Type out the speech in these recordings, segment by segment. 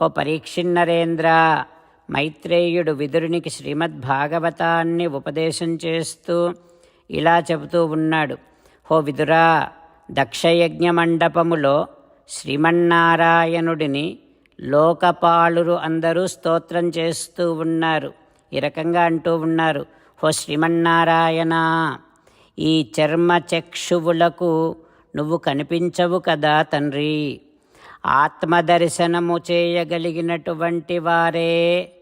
హో పరీక్షిన్నరేంద్ర మైత్రేయుడు విదురునికి శ్రీమద్భాగవతాన్ని ఉపదేశం చేస్తూ ఇలా చెబుతూ ఉన్నాడు. హో విదురా దక్షయజ్ఞ మండపములో శ్రీమన్నారాయణుడిని లోకపాలురు అందరూ స్తోత్రం చేస్తూ ఉన్నారు. ఈ రకంగా అంటూ ఉన్నారు. హో శ్రీమన్నారాయణ ఈ చర్మ చక్షువులకు నువ్వు కనిపించవు కదా తండ్రి. ఆత్మదర్శనము చేయగలిగినటువంటి వారే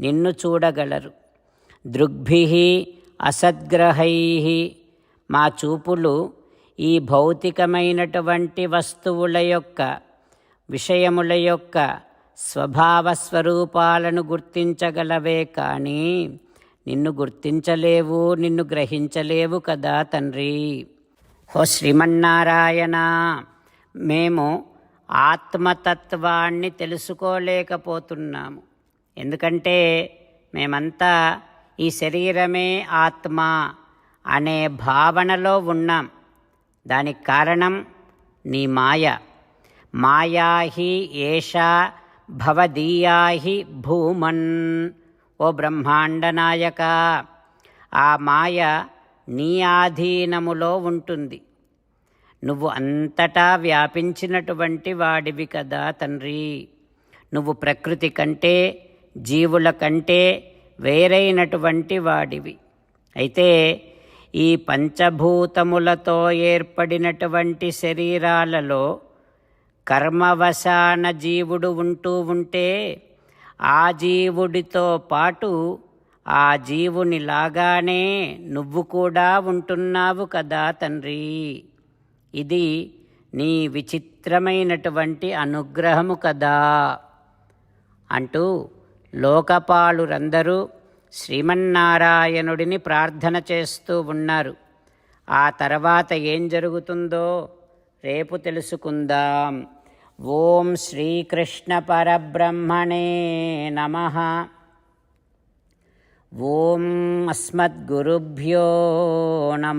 నిన్ను చూడగలరు. దృగ్భి అసద్గ్రహై. మా చూపులు ఈ భౌతికమైనటువంటి వస్తువుల యొక్క విషయముల యొక్క స్వభావ స్వరూపాలను గుర్తించగలవే కానీ నిన్ను గుర్తించలేవు నిన్ను గ్రహించలేవు కదా తండ్రి. హో శ్రీమన్నారాయణ మేము ఆత్మతత్వాన్ని తెలుసుకోలేకపోతున్నాము. ఎందుకంటే మేమంతా ఈ శరీరమే ఆత్మ అనే భావనలో ఉన్నాం. దానికి కారణం నీ మాయ. మాయాహి ఏషా భవదీయాహి భూమన్. ఓ బ్రహ్మాండనాయక ఆ మాయ నీ ఆధీనములో ఉంటుంది. నువ్వు అంతటా వ్యాపించినటువంటి వాడివి కదా తండ్రి. నువ్వు ప్రకృతి కంటే జీవుల కంటే వేరైనటువంటి వాడివి. అయితే ఈ పంచభూతములతో ఏర్పడినటువంటి శరీరాలలో కర్మవశాన జీవుడు ఉంటూ ఉంటే ఆ జీవుడితో పాటు ఆ జీవుని లాగానే నువ్వు కూడా ఉంటున్నావు కదా తండ్రి. ఇది నీ విచిత్రమైనటువంటి అనుగ్రహము కదా. అంటూ లోకపాలురందరూ శ్రీమన్నారాయణుడిని ప్రార్థన చేస్తూ ఉన్నారు. ఆ తర్వాత ఏం జరుగుతుందో రేపు తెలుసుకుందాం. ఓం శ్రీకృష్ణ పరబ్రహ్మణే నమ. ఓం అస్మద్గురుభ్యో నమ.